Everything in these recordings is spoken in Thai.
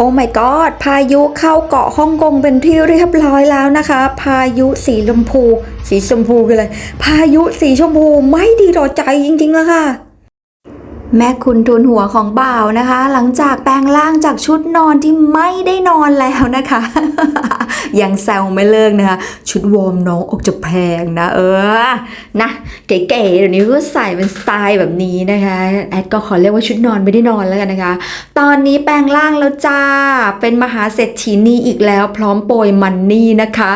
โอ้ my god พายุเข้าเกาะฮ่องกงเป็นที่เรียบร้อยแล้วนะคะ พายุสีชมพู สีชมพูกันเลย พายุสีชมพูไม่ดีต่อใจจริงๆแล้วค่ะ แม่คุณทุนหัวของบ่าวนะคะ หลังจากแปลงร่างจากชุดนอนที่ไม่ได้นอนแล้วนะคะ ยังแซวไม่เลิกนะคะ ชุดวอร์มน้องออกจะแพงนะ เออ นะ เก๋ๆเดี๋ยวนี้ก็ใส่เป็นสไตล์แบบนี้นะคะแอดก็ขอเรียกว่าชุดนอนไม่ได้นอนแล้วกันนะคะ ตอนนี้แปลงร่างแล้วจ้า เป็นมหาเศรษฐีนีอีกแล้ว พร้อมโปรยมันนี่นะคะ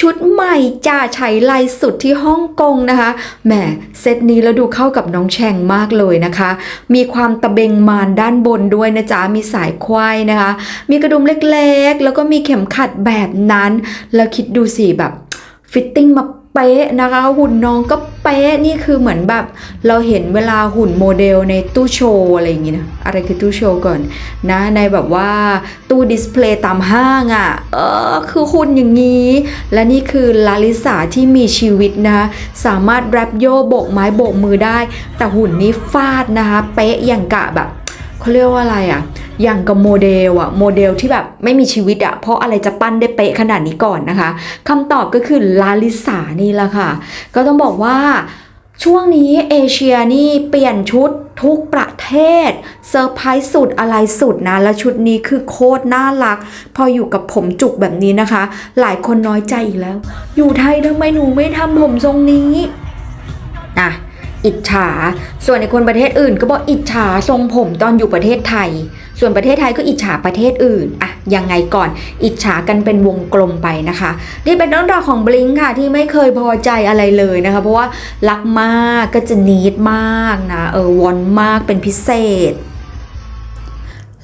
ชุดใหม่จ้าใช้ลายสุดที่ฮ่องกงนะคะแหมเซตนี้แล้วดูเข้ากับน้องแชงมากเลยนะคะ มีความตะเบงมานด้านบนด้วยนะจ๊ะมีสายควายนะคะ มีกระดุมเล็กๆ แล้วก็มีเข็มขัดแบบนั้น แล้วคิดดูสิแบบฟิตติ้งมาเป๊ะนะคะ หุ่นน้องก็เป๊ะนี่คือเหมือนแบบ เราเห็นเวลาหุ่นโมเดลในตู้โชว์อะไรอย่างงี้นะอะไรคือตู้โชว์ก่อนนะในแบบว่าตู้ดิสเพลย์ตามห้างอะ่ะเออคือหุ่นอย่างนี้ และนี่คือลาลิสาที่มีชีวิตนะคะสามารถแรปโยโบกไม้โบกมือได้ แต่หุ่นนี้ฟาดนะคะ เป๊ะอย่างกะแบบเขาเรียกว่าอะไรอะ อย่างกับโมเดลอะโมเดลที่แบบไม่มีชีวิตอะเพราะอะไรจะปั้นได้เป๊ะขนาดนี้ก่อนนะคะคำตอบก็คือลาลิสานี่แหละค่ะ ก็ต้องบอกว่าช่วงนี้เอเชียนี่เปลี่ยนชุดทุกประเทศเซอร์ไพรส์สุดอะไรสุดนะ แล้วชุดนี้คือโคตรน่ารัก พออยู่กับผมจุกแบบนี้นะคะ หลายคนน้อยใจอีกแล้ว อยู่ไทยทำไมหนูไม่ทำผมทรงนี้อะ อิจฉา ส่วนในคนประเทศอื่น ก็บอกอิจฉาทรงผมตอนอยู่ประเทศไทย ส่วนประเทศไทยก็อิจฉาประเทศอื่นอะยังไงก่อน อิจฉากันเป็นวงกลมไปนะคะนี่เป็นเรื่องราวของบลิงค่ะที่ไม่เคยพอใจอะไรเลยนะคะ เพราะว่ารักมากก็จะนีดมากนะเออวอนมากเป็นพิเศษ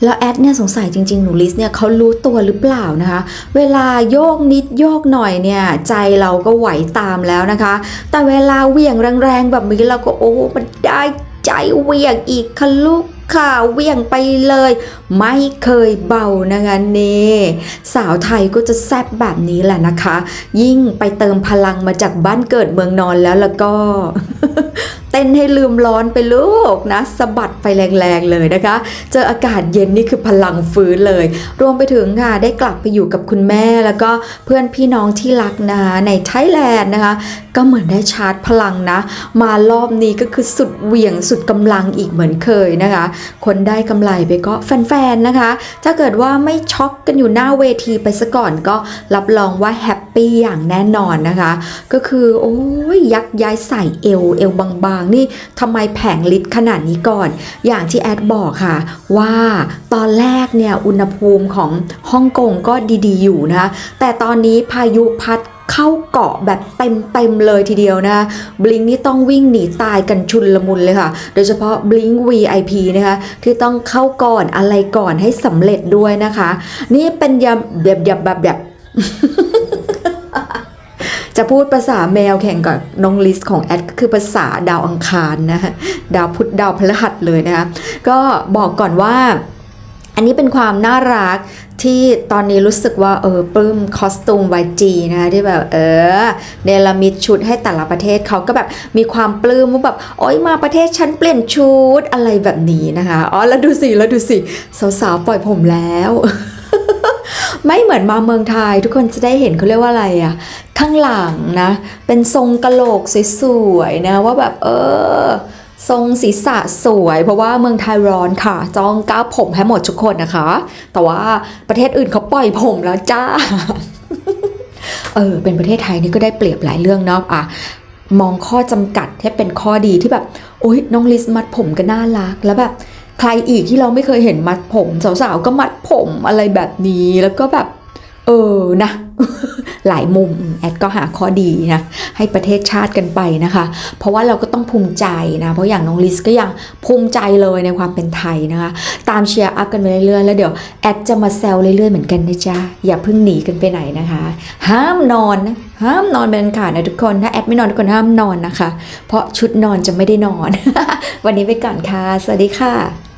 แล้วแอดเนี่ยสงสัยจริงๆ หนูลิสเนี่ยเขารู้ตัวหรือเปล่านะคะ เวลาโยกนิดโยกหน่อยเนี่ย ใจเราก็ไหวตามแล้วนะคะ แต่เวลาเหวี่ยงแรงๆแบบนี้เราก็โอ้มันได้ใจเหวี่ยงอีกค่ะลูกค่ะเวี่ยงไปเลย ไม่เคยเบานะคะนี่สาวไทยก็จะแซบแบบนี้แหละนะคะ ยิ่งไปเติมพลังมาจากบ้านเกิดเมืองนอนแล้วแล้วก็ เต้นให้ลืมร้อนไปลูกนะสะบัดไปแรงๆเลยนะคะ เจออากาศเย็นนี่คือพลังฟื้นเลย รวมไปถึงค่ะได้กลับไปอยู่กับคุณแม่แล้วก็เพื่อนพี่น้องที่รักนะในไทยแลนด์นะคะ ก็เหมือนได้ชาร์จพลังนะ มารอบนี้ก็คือสุดเหวี่ยงสุดกำลังอีกเหมือนเคยนะคะ คนได้กำไรไปก็แฟนๆนะคะ ถ้าเกิดว่าไม่ช็อกกันอยู่หน้าเวทีไปซะก่อนก็รับรองว่าแฮปปี้อย่างแน่นอนนะคะ ก็คือโอ้ยยักย้ายใส่เอวเอวบางๆนี่ทำไมแผงลิตรขนาดนี้ก่อน อย่างที่แอดบอกค่ะ ว่าตอนแรกเนี่ยอุณหภูมิของฮ่องกงก็ดีๆ อยู่นะคะแต่ตอนนี้พายุพัดเข้าเกาะแบบเต็มๆเลยทีเดียวนะคะบลิงนี่ต้องวิ่งหนีตายกันชุนละมุนเลยค่ะ โดยเฉพาะบลิง VIP นะคะที่ต้องเข้าก่อนอะไรก่อนให้สำเร็จด้วยนะคะ นี่เป็นยำแบบแบบแบบแบบ จะพูดภาษาแมวแข่งกับน้องลิสของแอดก็คือภาษาดาวอังคารนะฮะดาวพุธดาวพฤหัสเลยนะคะก็บอกก่อนว่าอันนี้เป็นความน่ารักที่ตอนนี้รู้สึกว่าเออปลื้มคอสตูม YG นะคะที่แบบเออเนรมิตชุดให้แต่ละประเทศเขาก็แบบมีความปลื้มว่าแบบโอ๊ยมาประเทศฉันเปลี่ยนชุดอะไรแบบนี้นะคะอ๋อแล้วดูสิแล้วดูสิสาวๆปล่อยผมแล้ว ไม่เหมือนมาเมืองไทย ทุกคนจะได้เห็นเขาเรียกว่าอะไรอะข้างหลังนะ เป็นทรงกะโหลกสวยๆนะว่าแบบเออทรงศีรษะสวย เพราะว่าเมืองไทยร้อนค่ะจ้องก้าวผมให้หมดทุกคนนะคะ แต่ว่าประเทศอื่นเขาปล่อยผมแล้วจ้า เออ เป็นประเทศไทยนี่ก็ได้เปรียบหลายเรื่องเนาะอะมองข้อจำกัดให้เป็นข้อดีที่แบบโอ๊ยน้องลิสมัดผมก็น่ารักแล้วแบบ ใครอีกที่เราไม่เคยเห็นมัดผม สาวๆก็มัดผมอะไรแบบนี้แล้วก็แบบเออนะหลายมุมแอดก็หาข้อดีนะให้ประเทศชาติกันไปนะคะ เพราะว่าเราก็ต้องภูมิใจนะเพราะอย่างน้องลิสก็ยังภูมิใจเลยในความเป็นไทยนะคะ ตามเชียร์อัพกันไปเรื่อยๆแล้วเดี๋ยวแอดจะมาแซวเรื่อยๆเหมือนกันนะจ๊ะอย่าเพิ่งหนีกันไปไหนนะคะ ห้ามนอนนะห้ามนอนเป็นขาดนะทุกคนถ้าแอดไม่นอนทุกคนห้ามนอนนะคะ เพราะชุดนอนจะไม่ได้นอน วันนี้ไปก่อนค่ะสวัสดีค่ะ